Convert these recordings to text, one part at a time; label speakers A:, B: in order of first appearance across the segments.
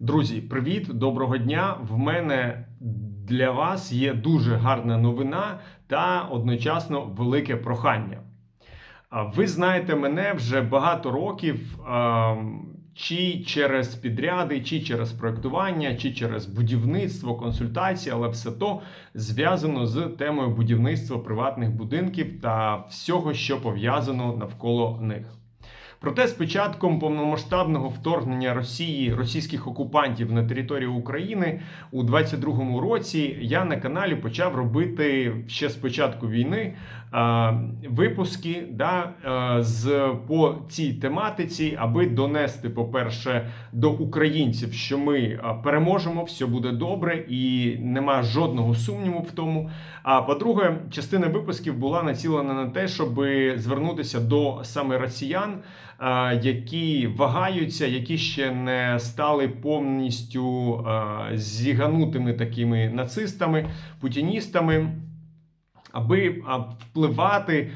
A: Друзі, привіт, доброго дня! В мене для вас є дуже гарна новина та одночасно велике прохання. Ви знаєте мене вже багато років, чи через підряди, чи через проектування, чи через будівництво, консультації, але все то зв'язано з темою будівництва приватних будинків та всього, що пов'язано навколо них. Проте з початком повномасштабного вторгнення Росії російських окупантів на територію України у 22-му році я на каналі почав робити ще з початку війни випуски да, з по цій тематиці, аби донести, по-перше, до українців, що ми переможемо, все буде добре і нема жодного сумніву в тому. А по-друге, частина випусків була націлена на те, щоб звернутися до саме росіян, які вагаються, які ще не стали повністю зіганутими такими нацистами, путіністами. Аби впливати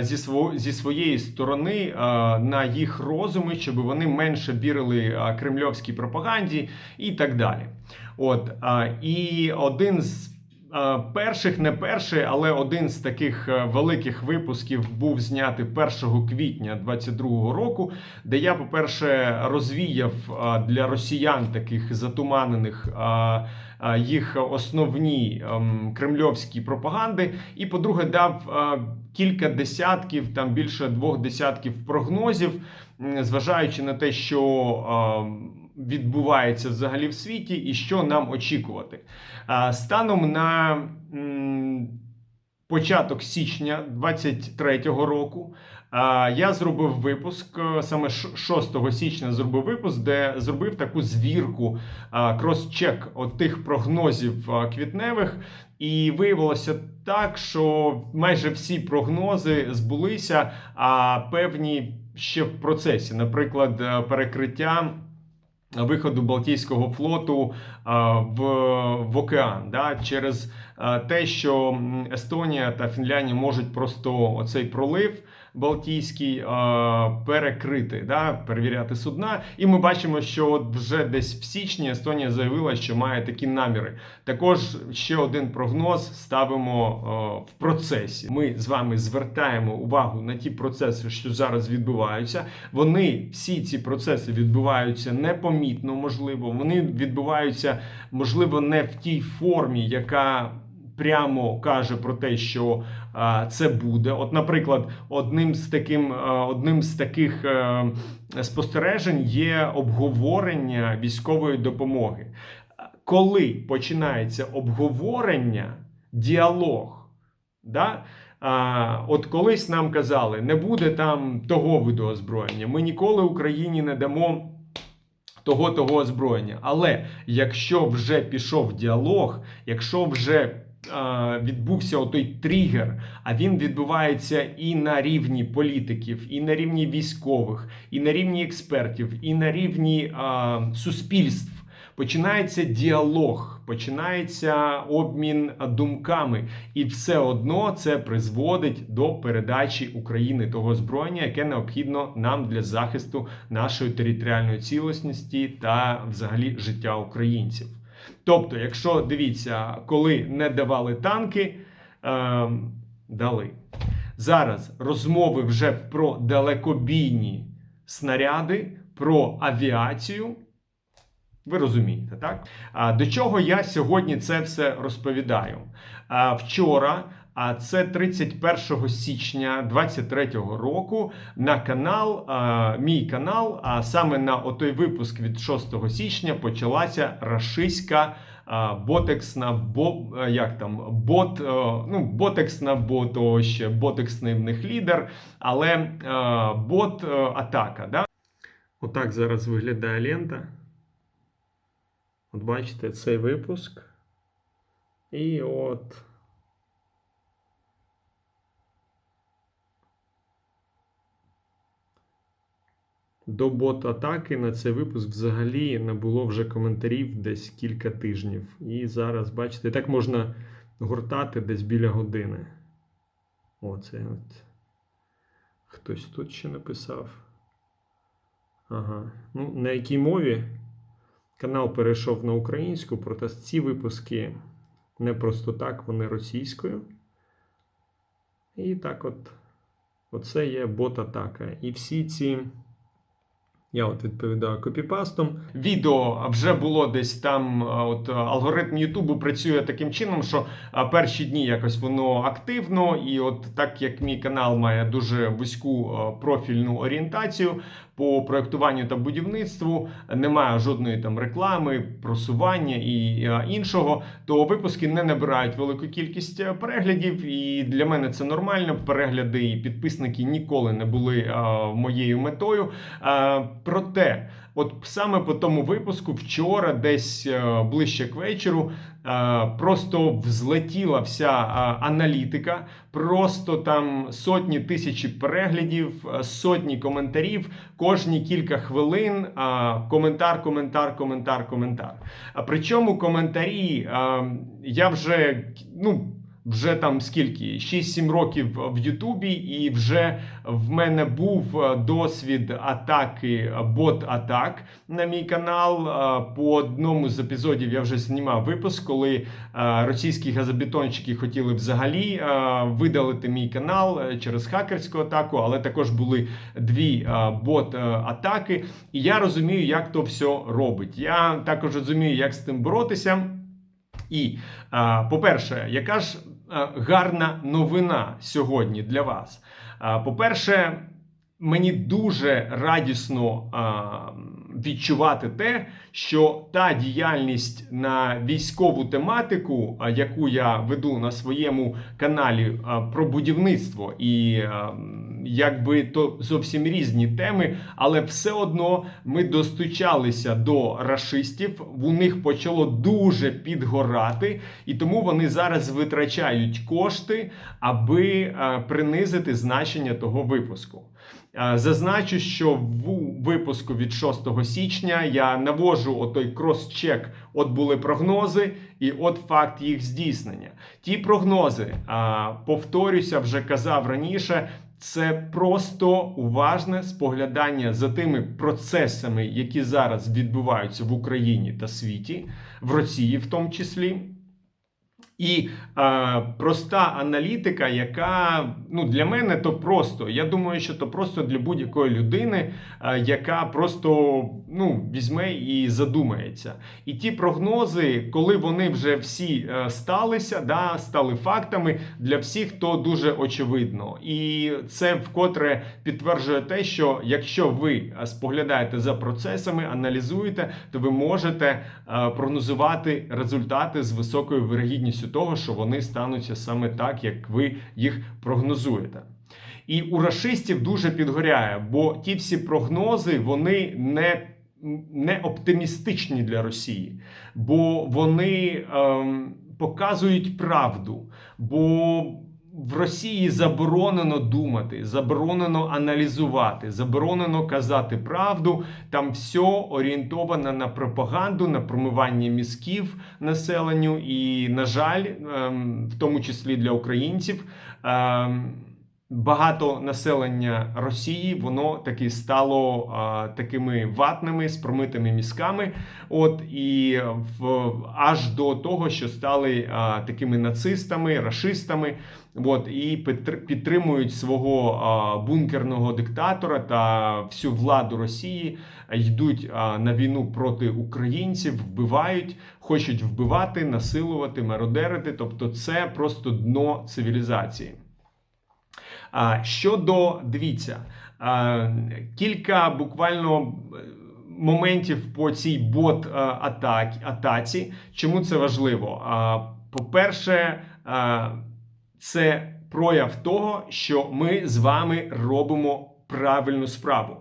A: зі сво, зі своєї сторони на їх розуми, щоб вони менше вірили кремльовській пропаганді і так далі. От і один з перших, не перший, але один з таких е, великих випусків був знятий 1 квітня 22-го року, де я, по-перше, розвіяв е, для росіян таких затуманених. е, е, Їх основні ем, кремльовські пропаганди, і по-друге, дав е, кілька десятків, там більше двох десятків прогнозів, зважаючи на те, що е, відбувається взагалі в світі, і що нам очікувати. Станом на початок січня 23-го року. Я зробив випуск е, саме 6 січня зробив випуск, де зробив таку звірку крос-чек от тих прогнозів квітневих. І виявилося так, що майже всі прогнози збулися, а певні ще в процесі, наприклад, е, перекриття. Виходу Балтійського флоту в, в океан да, через те, що Естонія та Фінляндія можуть просто оцей пролив Балтійський а, перекрити, да, перевіряти судна. І ми бачимо, що от вже десь в січні Естонія заявила, що має такі наміри. Також ще один прогноз ставимо е, в процесі. Ми з вами звертаємо увагу на ті процеси, що зараз відбуваються. Вони всі ці процеси відбуваються непомітно, можливо. Вони відбуваються, можливо, не в тій формі, яка. Прямо каже про те, що це буде. От, наприклад, одним з таким, одним з таких е, спостережень є обговорення військової допомоги. Коли починається обговорення, діалог, да? А, от колись нам казали, не буде там того виду озброєння. Ми ніколи Україні не дамо того того озброєння. Але якщо вже пішов діалог, якщо вже відбувся отой тригер, а він відбувається і на рівні політиків, і на рівні військових, і на рівні експертів, і на рівні а, суспільств. Починається діалог, починається обмін думками, і все одно це призводить до передачі України того зброєння, яке необхідно нам для захисту нашої територіальної цілісності та взагалі життя українців. Тобто, якщо дивіться, коли не давали танки, е, дали. Зараз розмови вже про далекобійні снаряди, про авіацію. Ви розумієте, так? До чого я сьогодні це все розповідаю? Вчора, а це 31 січня 23-го року, на канал, мій канал, а саме на отой випуск від 6 січня почалася рашистська а, ботексна бо, як там, бот, ну, ботексна, бо то ще ботексний в них лідер, але бот атака. Да? Отак зараз виглядає лента. От бачите цей випуск. І от. До бот-атаки на цей випуск взагалі не було вже коментарів десь кілька тижнів. І зараз, бачите, так можна гуртати десь біля години. Оце от. Хтось тут ще написав. Ага. Ну, на якій мові? Канал перейшов на українську, проте ці випуски не просто так, вони російською. І так от, оце є бот-атака. І всі ці. Я от відповідаю копіпастом. Відео вже було десь там. От алгоритм Ютубу працює таким чином, що перші дні якось воно активно, і от так як мій канал має дуже вузьку профільну орієнтацію по проектуванню та будівництву, немає жодної там реклами, просування і іншого, то випуски не набирають велику кількість переглядів, і для мене це нормально. Перегляди і підписники ніколи не були моєю метою. Проте, от саме по тому випуску, вчора, десь е, ближче к вечору, е, просто взлетіла вся е, аналітика, просто там сотні тисячі переглядів, сотні коментарів, кожні кілька хвилин коментар, коментар, коментар, коментар. А причому коментарі я вже ну. Вже там скільки 6-7 років в Ютубі, і вже в мене був е, досвід атаки бот-атак на мій канал. Е, По одному з епізодів я вже знімав випуск, коли е, російські газобетонщики хотіли взагалі е, видалити мій канал е, через хакерську атаку, але також були дві е, бот-атаки. І я розумію, як то все робить. Я також розумію, як з тим боротися. І, е, по-перше, яка ж е, гарна новина сьогодні для вас? Е, По-перше, мені дуже радісно е, відчувати те, що та діяльність на військову тематику, яку я веду на своєму каналі про будівництво, і якби то зовсім різні теми, але все одно ми достучалися до рашистів. У них почало дуже підгорати, і тому вони зараз витрачають кошти, аби принизити значення того випуску. Е, Зазначу, що в випуску від 6 січня я навожу отой крос-чек. От були прогнози, і от факт їх здійснення. Ті прогнози, повторюся, вже казав раніше. Це просто уважне споглядання за тими процесами, які зараз відбуваються в Україні та світі, в Росії в тому числі. І е, проста аналітика, яка ну для мене то просто. Я думаю, що то просто для будь-якої людини, е, яка просто ну візьме і задумається. І ті прогнози, коли вони вже всі е, сталися, да, стали фактами для всіх, то дуже очевидно. І це вкотре підтверджує те, що якщо ви е, споглядаєте за процесами, аналізуєте, то ви можете е, прогнозувати результати з високою вирогідністю того, що вони стануться саме так, як ви їх прогнозуєте. І у расистів дуже підгоряє, бо ті всі прогнози вони не, не оптимістичні для Росії, бо вони ем, показують правду. Бо в Росії заборонено думати, заборонено аналізувати, заборонено казати правду. Там все орієнтовано на пропаганду, на промивання мізків населенню. І, на жаль, ем, в тому числі для українців. Багато населення Росії воно таки стало а, такими ватними з промитими мізками. От і в аж до того, що стали а, такими нацистами, рашистами. От і підтр- підтримують свого а, бункерного диктатора та всю владу Росії, йдуть а, на війну проти українців, вбивають, хочуть вбивати, насилувати, мародерити. Тобто, це просто дно цивілізації. А, Щодо дивіться, кілька буквально е, моментів по цій бот е, атаці. Чому це важливо? По-перше, це прояв того, що ми з вами робимо правильну справу.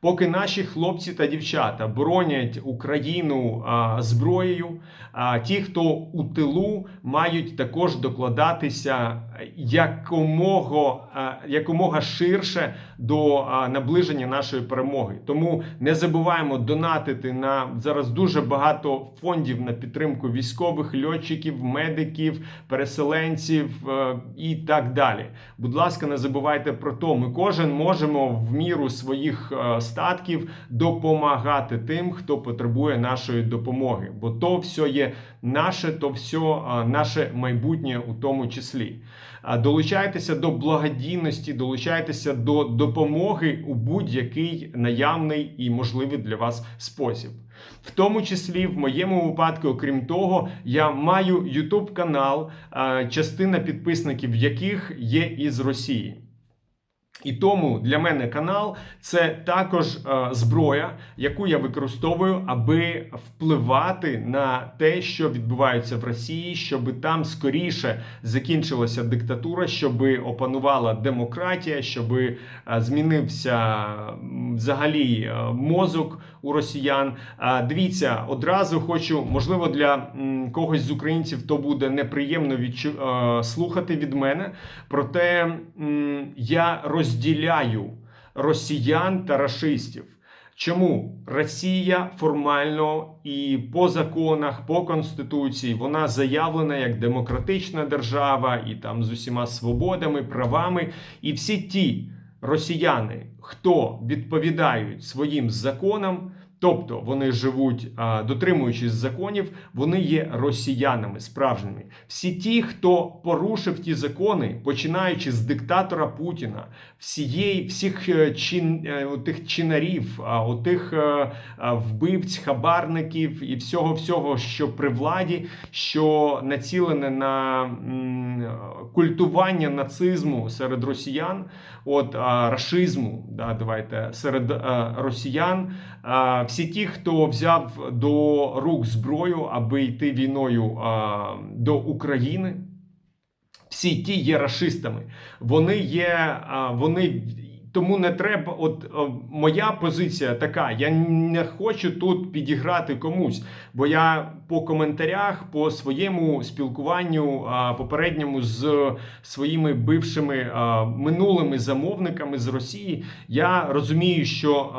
A: Поки наші хлопці та дівчата боронять Україну зброєю, а ті, хто у тилу, мають також докладатися якомога, якомога ширше до наближення нашої перемоги. Тому не забуваємо донатити на зараз дуже багато фондів на підтримку військових, льотчиків, медиків, переселенців е, і так далі. Будь ласка, не забувайте про то. Ми кожен можемо в міру своїх е, статків допомагати тим, хто потребує нашої допомоги. Бо то все є наше, то все наше майбутнє у тому числі. Долучайтеся до благодійності, долучайтеся до допомоги у будь-який наявний і можливий для вас спосіб. В тому числі, в моєму випадку, окрім того, я маю YouTube канал, частина підписників яких є із Росії. І тому для мене канал це також е, зброя, яку я використовую, аби впливати на те, що відбувається в Росії, щоб там скоріше закінчилася диктатура, щоб опанувала демократія, щоб е, змінився взагалі е, мозок у росіян. Дивіться, одразу хочу, можливо, для когось з українців то буде неприємно відчу... слухати від мене. Проте я розділяю росіян та рашистів. Чому Росія формально і по законах, по конституції вона заявлена як демократична держава і там з усіма свободами, правами, і всі ті росіяни, хто відповідають своїм законам, тобто вони живуть, дотримуючись законів, вони є росіянами справжніми. Всі ті, хто порушив ті закони, починаючи з диктатора Путіна, всієї всіх е, чин, е, тих чинарів, отих е, вбивць, хабарників і всього, всього, що при владі, що націлене на культування нацизму серед росіян, от рашизму, да, давайте серед росіян. Всі ті, хто взяв до рук зброю, аби йти війною до України, всі ті є расистами. Вони є, вони. Тому не треба. От моя позиція така: я не хочу тут підіграти комусь, бо я по коментарях, по своєму спілкуванню попередньому з своїми бившими минулими замовниками з Росії, я розумію, що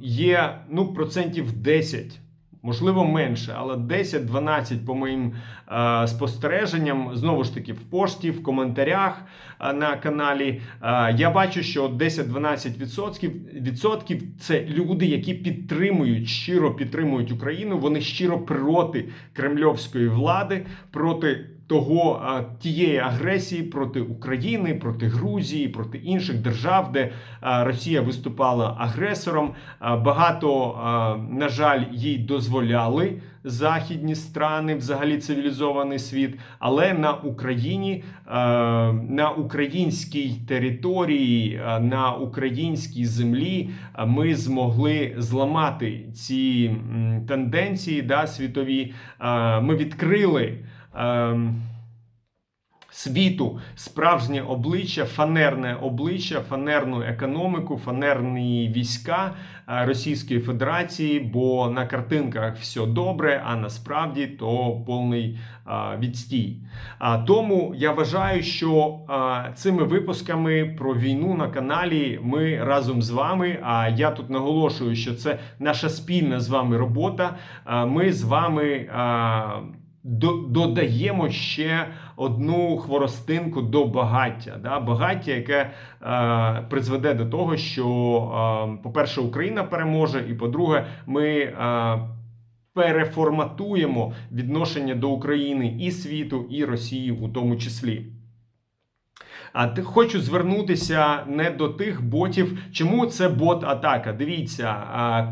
A: є ну процентів 10. Можливо, менше, але 10-12 по моїм е, спостереженням, знову ж таки, в пошті, в коментарях е, на каналі. Е, я бачу, що 10-12% відсотків, це люди, які підтримують, щиро підтримують Україну. Вони щиро проти кремльовської влади, проти того тієї агресії проти України, проти Грузії, проти інших держав, де Росія виступала агресором. Багато, на жаль, їй дозволяли західні страни, взагалі цивілізований світ, але на Україні, на українській території, на українській землі ми змогли зламати ці тенденції да, світові. Ми відкрили. Ем, Світу справжнє обличчя, фанерне обличчя, фанерну економіку, фанерні війська е, Російської Федерації, бо на картинках все добре, а насправді то повний а, відстій. А тому я вважаю, що а, цими випусками про війну на каналі ми разом з вами. А я тут наголошую, що це наша спільна з вами робота. Ми з вами. Додаємо ще одну хворостинку до багаття. Да? Багаття, яке е, призведе до того, що, е, по-перше, Україна переможе, і по-друге, ми. Е, Переформатуємо відношення до України і світу, і Росії у тому числі. А хочу звернутися не до тих ботів. Чому це бот-атака? Дивіться,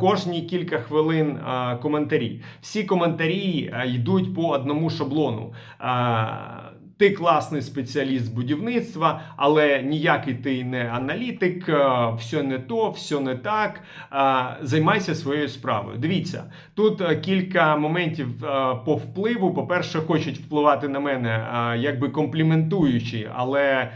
A: кожні кілька хвилин коментарі. Всі коментарі йдуть по одному шаблону. Ти класний спеціаліст будівництва, але ніякий ти не аналітик, все не то, все не так. Займайся своєю справою. Дивіться, тут кілька моментів по впливу. По-перше, хочуть впливати на мене, якби компліментуючи, але.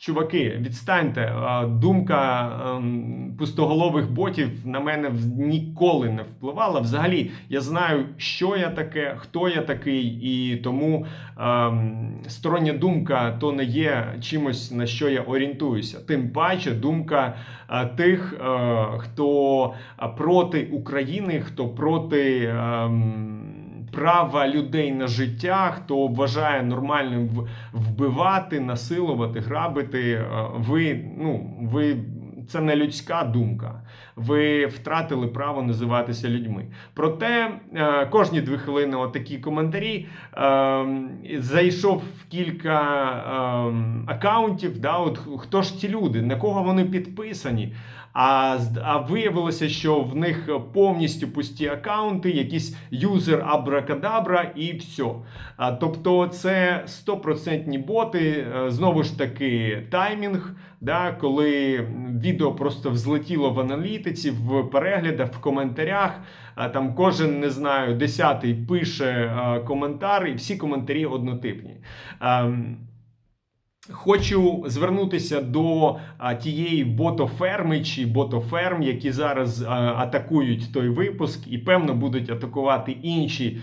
A: Чуваки, відстаньте. Думка ем, пустоголових ботів на мене ніколи не впливала. Взагалі, я знаю, що я таке, хто я такий, і тому ем, стороння думка то не є чимось, на що я орієнтуюся. Тим паче, думка е, тих, е, хто е, проти України, хто проти. Ем, Права людей на життя, хто вважає нормальним вбивати, насилувати, грабити. е, Ви, ну, ви це не людська думка. Ви втратили право називатися людьми. Проте е, кожні дві хвилини отакі коментарі. Е, зайшов в кілька е, акаунтів. Да, от хто ж ці люди, на кого вони підписані? А, а виявилося, що в них повністю пусті акаунти, якісь юзер абракадабра і все. А, тобто це стопроцентні боти. Е, Знову ж таки, таймінг, да, коли відео просто взлетіло в аналітиці, в переглядах, в коментарях. А там кожен не знаю, десятий пише е, коментар, і всі коментарі однотипні. Ем, Хочу звернутися до тієї ботоферми чи ботоферм, які зараз атакують той випуск, і певно будуть атакувати інші.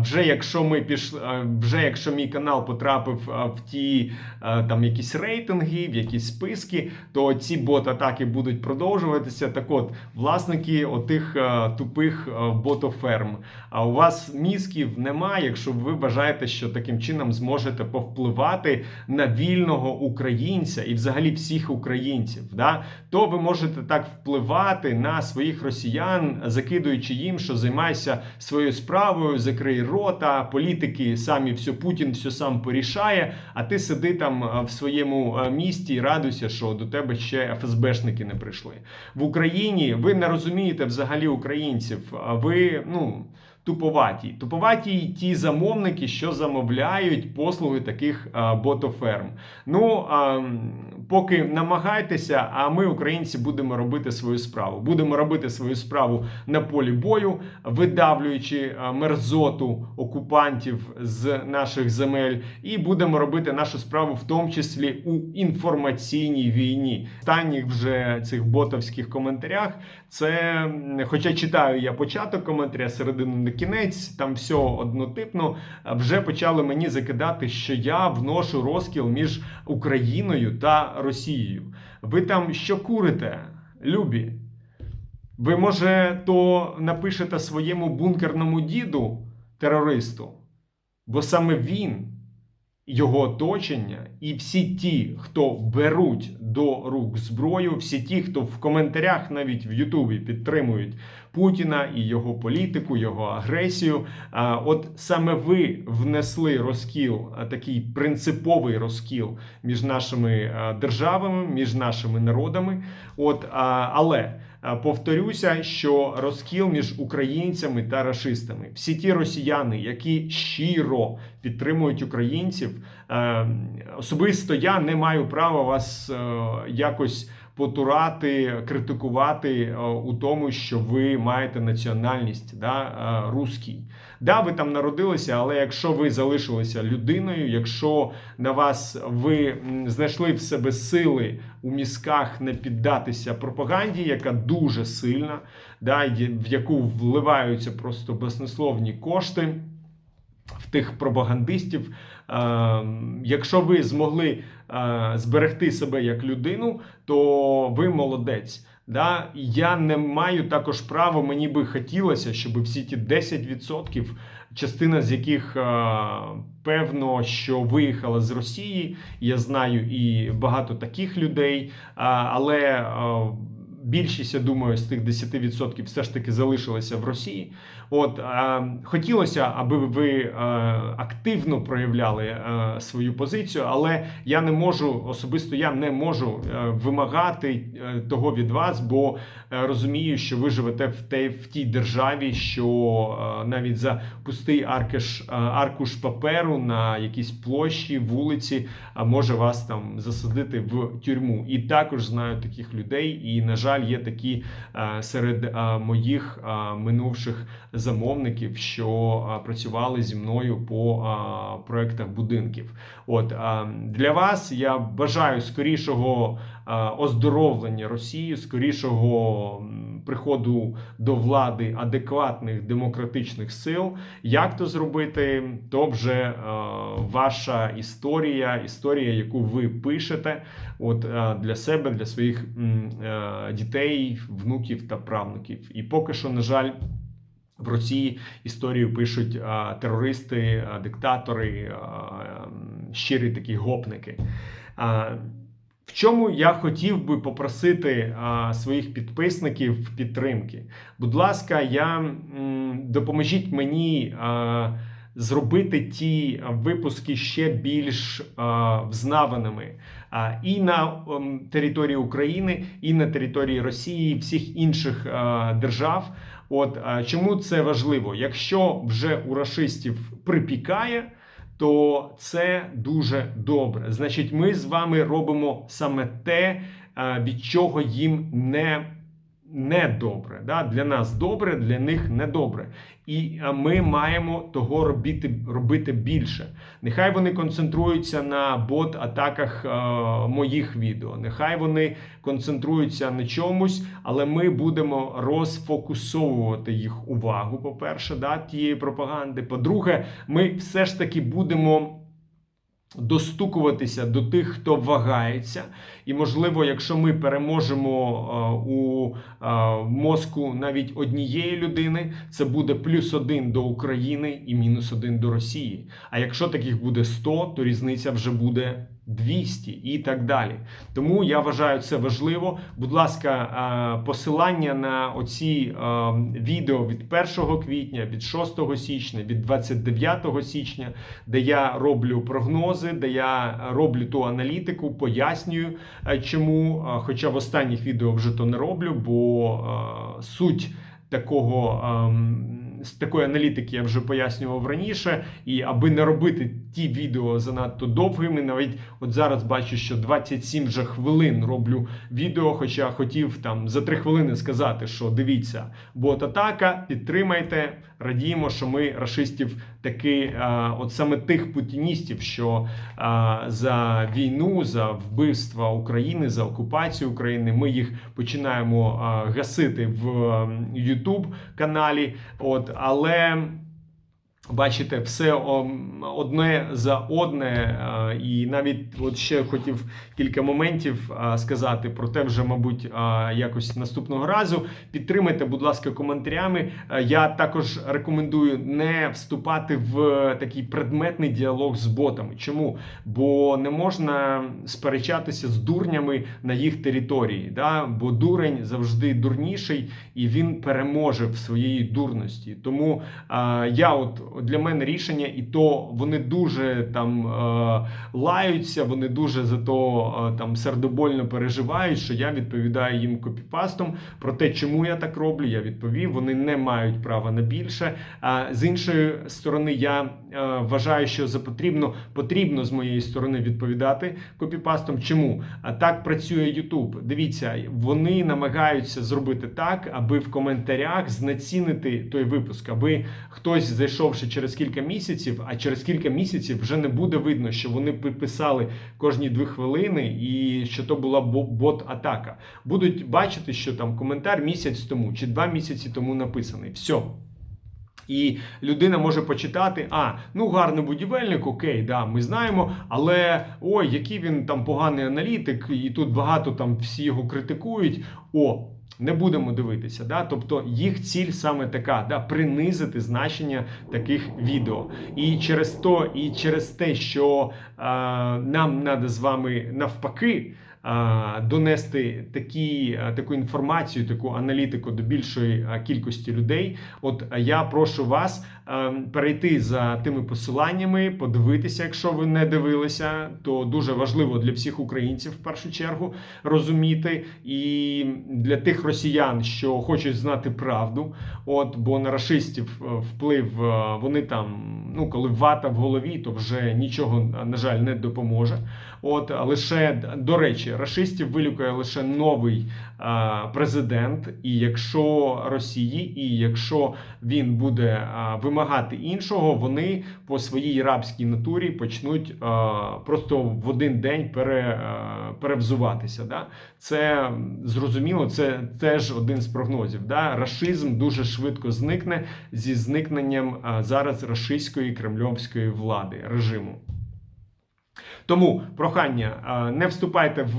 A: Вже якщо ми пішли, вже якщо мій канал потрапив в ті там якісь рейтинги, в якісь списки, то ці бот-атаки будуть продовжуватися. Так от, власники отих тупих ботоферм. А у вас мізків немає, якщо ви вважаєте, що таким чином зможете повпливати на вільного українця і взагалі всіх українців, да? то ви можете так впливати на своїх росіян, закидуючи їм, що займайся своєю справою, закрий рота, політики самі все Путін все сам порішає. А ти сиди там в своєму місті і радуйся, що до тебе ще ФСБшники не прийшли в Україні. Ви не розумієте взагалі українців. Ви ну. Туповаті. Туповаті ті замовники, що замовляють послуги таких а, ботоферм. Ну, а, поки намагайтеся, а ми, українці, будемо робити свою справу. Будемо робити свою справу на полі бою, видавлюючи а, мерзоту окупантів з наших земель, і будемо робити нашу справу в тому числі у інформаційній війні. Останніх вже цих ботовських коментарях це, хоча читаю я початок коментаря, середину не кінець, там все однотипно. Вже почали мені закидати, що я вношу розкіл між Україною та Росією. Ви там що курите, любі? Ви, може, то напишете своєму бункерному діду терористу, бо саме він, його оточення, і всі ті, хто беруть до рук зброю, всі ті, хто в коментарях навіть в Ютубі підтримують Путіна і його політику, його агресію. От саме ви внесли розкіл, такий принциповий розкіл між нашими державами, між нашими народами. От, але повторюся, що розкіл між українцями та рашистами, всі ті росіяни, які щиро підтримують українців, е, особисто я не маю права вас е, якось потурати, критикувати е, у тому, що ви маєте національність да, е, руський. Да, ви там народилися, але якщо ви залишилися людиною, якщо на вас ви знайшли в себе сили у мізках не піддатися пропаганді, яка дуже сильна, да, в яку вливаються просто баснословні кошти в тих пропагандистів. Е, якщо ви змогли зберегти себе як людину, то ви молодець. Да? Я не маю також права, мені би хотілося, щоб всі ті 10%, частина з яких е, певно, що виїхала з Росії. Я знаю і багато таких людей, але е, більшість, я думаю, з тих 10% все ж таки залишилася в Росії. От е, хотілося, аби ви е, активно проявляли е, свою позицію, але я не можу особисто я не можу е, вимагати е, того від вас, бо е, розумію, що ви живете в те в тій державі, що е, навіть за пустий аркеш, е, аркуш паперу на якійсь площі, вулиці, а може вас там засадити в тюрму. І також знаю таких людей. І на жаль, є такі е, серед е, моїх е, минувших замовників, що працювали зі мною по проектах будинків. От для вас я бажаю скорішого оздоровлення Росії, скорішого приходу до влади адекватних демократичних сил. Як то зробити, то вже е, ваша історія, історія, яку ви пишете, от е, для себе, для своїх е, дітей, внуків та правнуків. І поки що, на жаль. В Росії історію пишуть а, терористи, а, диктатори, а, щирі такі гопники. А, чому я хотів би попросити а, своїх підписників підтримки? Будь ласка, я м, допоможіть мені. А, Зробити ті випуски ще більш а, взнаваними а, і на ем, території України, і на території Росії, і всіх інших а, держав. От а, чому це важливо? Якщо вже у рашистів припікає, то це дуже добре. Значить, ми з вами робимо саме те, від чого їм не. Не добре, да? для нас добре, для них не добре. І ми маємо того робити, робити більше. Нехай вони концентруються на бот-атаках е, моїх відео. Нехай вони концентруються на чомусь, але ми будемо розфокусовувати їх увагу. По-перше, да, тієї пропаганди. По-друге, ми все ж таки будемо. Достукуватися до тих, хто вагається, і можливо, якщо ми переможемо е, у е, мозку навіть однієї людини, це буде плюс один до України і мінус один до Росії. А якщо таких буде 100, то різниця вже буде 200 і так далі. Тому я вважаю це важливо. Будь ласка, е, посилання на оці е, відео від 1 квітня, від 6 січня, від 29 січня, де я роблю прогнози, де я роблю ту аналітику, пояснюю, е, чому. Хоча в останніх відео вже то не роблю, бо суть такого. З такої аналітики я вже пояснював раніше, і аби не робити ті відео занадто довгими, навіть от зараз бачу, що 27 вже хвилин роблю відео, хоча хотів там за 3 хвилини сказати, що дивіться, бот атака, підтримайте, радіємо, що ми рашистів таки, от саме тих путіністів, що за війну, за вбивства України, за окупацію України, ми їх починаємо гасити в YouTube каналі. От, але бачите, все одне за одне. І навіть от ще хотів кілька моментів сказати про те, вже, мабуть, якось наступного разу. Підтримайте, будь ласка, коментарями. Е, Я також рекомендую не вступати в такий предметний діалог з ботами. Чому? Бо не можна сперечатися з дурнями на їх території. Да? Бо дурень завжди дурніший і він переможе в своїй дурності. Тому я от для мене рішення, і то вони дуже там е, лаються, вони дуже зато е, там сердобольно переживають, що я відповідаю їм копіпастом. Про те, чому я так роблю, я відповів. Вони не мають права на більше. А з іншої сторони, я е, вважаю, що за потрібно потрібно з моєї сторони відповідати копіпастом. Чому? А так працює YouTube. Дивіться, вони намагаються зробити так, аби в коментарях знецінити той випуск, аби хтось зайшовши через кілька місяців, а через кілька місяців вже не буде видно, що вони писали кожні дві хвилини, і що то була бот-атака. Будуть бачити, що там коментар місяць тому чи два місяці тому написаний. Все. І людина може почитати: а, ну гарний будівельник, окей, да, ми знаємо, але ой, який він там поганий аналітик, і тут багато там всі його критикують. О, не будемо дивитися. Да? Тобто їх ціль саме така: да? принизити значення таких відео. І через то, і через те, що е, нам треба з вами навпаки. Донести такі, таку інформацію, таку аналітику до більшої кількості людей. От я прошу вас перейти за тими посиланнями, подивитися, якщо ви не дивилися, то дуже важливо для всіх українців в першу чергу розуміти, і для тих росіян, що хочуть знати правду. От бо на рашистів е, вплив е, вони там, ну коли вата в голові, то вже нічого на жаль не допоможе. От лише до речі, рашистів вилюкає лише новий а, президент. І якщо Росії, і якщо він буде а, вимагати іншого, вони по своїй рабській натурі почнуть а, просто в один день пере, а, перевзуватися. Да? Це зрозуміло, це теж один з прогнозів. Да? Рашизм дуже швидко зникне зі зникненням а, зараз рашистської кремльовської влади режиму. Тому прохання, е, не вступайте в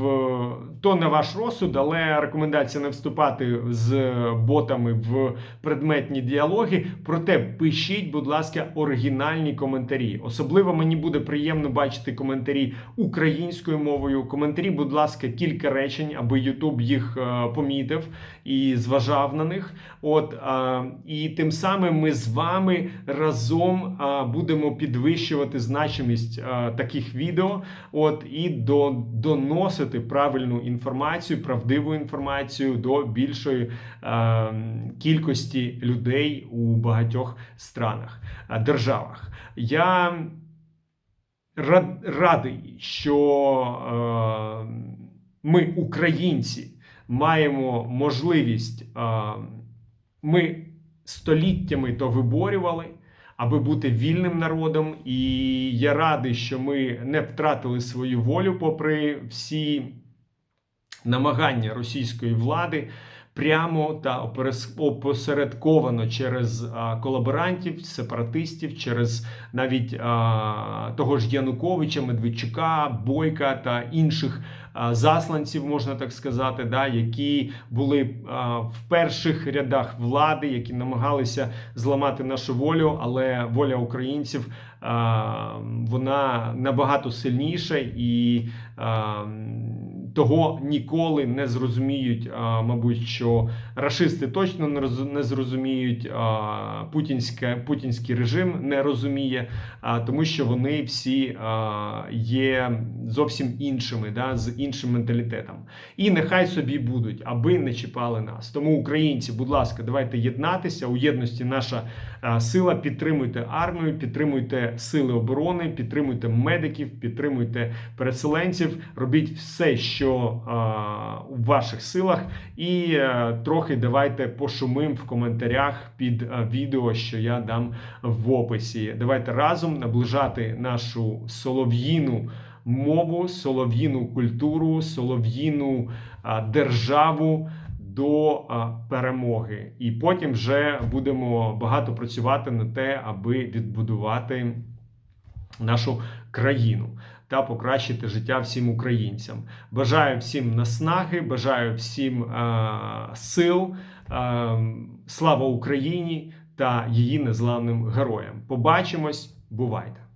A: то не ваш розсуд, але рекомендація не вступати з ботами в предметні діалоги. Проте пишіть, будь ласка, оригінальні коментарі. Особливо мені буде приємно бачити коментарі українською мовою. Коментарі, будь ласка, кілька речень, аби Ютуб їх е, помітив і зважав на них. От е, і тим самим ми з вами разом будемо підвищувати значимість таких відео. От і до, доносити правильну інформацію, правдиву інформацію до більшої е, кількості людей у багатьох странах, е, державах. Я рад, радий, що е, ми, українці, маємо можливість. Е, ми століттями то виборювали, аби бути вільним народом. І я радий, що ми не втратили свою волю, попри всі намагання російської влади. Прямо та опосередковано через колаборантів, сепаратистів, через навіть того ж Януковича, Медведчука, Бойка та інших засланців, можна так сказати, да, які були в перших рядах влади, які намагалися зламати нашу волю, але воля українців вона набагато сильніша і. Того ніколи не зрозуміють, а, мабуть, що рашисти точно не зрозуміють, а, путінське, путінський режим не розуміє, а, тому що вони всі а, є зовсім іншими, да, з іншим менталітетом. І нехай собі будуть, аби не чіпали нас. Тому, українці, будь ласка, давайте єднатися. У єдності наша а, сила. Підтримуйте армію, підтримуйте сили оборони, підтримуйте медиків, підтримуйте переселенців. Робіть все, що а, у ваших силах, і е, трохи давайте пошумим в коментарях під е, відео, що я дам в описі. Давайте разом наближати нашу солов'їну мову, солов'їну культуру, солов'їну державу. До перемоги, і потім вже будемо багато працювати на те, аби відбудувати нашу країну та покращити життя всім українцям. Бажаю всім наснаги, бажаю всім е, сил. Е, слава Україні та її незламним героям. Побачимось, бувайте!